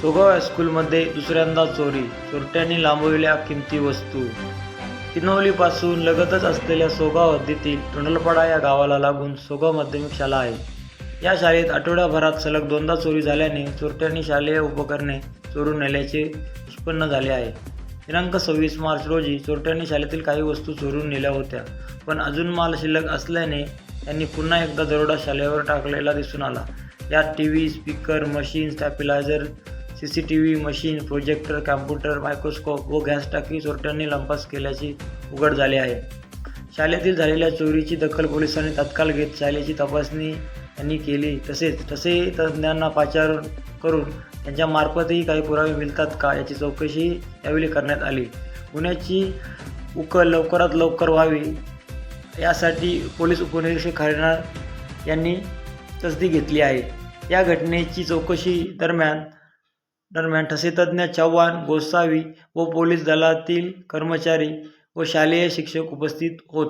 सोगाव हायस्कूलमध्ये दुसऱ्यांदा चोरी चोरट्यांनी लांबविल्या किमती वस्तू. किनवलीपासून लगतच असलेल्या सोगाव हद्दीतील टोंडलपाडा या गावाला लागून सोगाव माध्यमिक शाळा आहे. या शाळेत आठवड्याभरात सलग दोनदा चोरी झाल्याने चोरट्यांनी शालेय उपकरणे चोरून नेल्याचे निष्पन्न झाले आहे. दिनांक सव्वीस मार्च रोजी चोरट्यांनी शाळेतील काही वस्तू चोरून नेल्या होत्या पण अजून माल शिल्लक असल्याने त्यांनी पुन्हा एकदा दरोडा शाळेवर टाकलेला दिसून आला. यात T V speaker machine stabilizer C C T V machine projector computer microscope व गॅस टाकी चोरट्यांनी लंपास केल्याचे उघड झाले आहे. शाळेतील झालेल्या चोरीची दखल पोलिसांनी तत्काळ घेत शाळेची तपासणी यांनी केली. तसेच तसे तज्ज्ञांना पाचार करून त्यांच्या मार्फतही काही पुरावे मिळतात का याची चौकशी यावेळी करण्यात आली. गुन्ह्याची उकल लवकरात लवकर व्हावी यासाठी पोलीस उपनिरीक्षक हरिनाळ यांनी तसदी घेतली आहे. या घटनेची चौकशी दरम्यान दरम्यान ठसेतज्ञ चव्हाण गोसावी व पोलीस दलातील कर्मचारी व शालेय शिक्षक उपस्थित होते.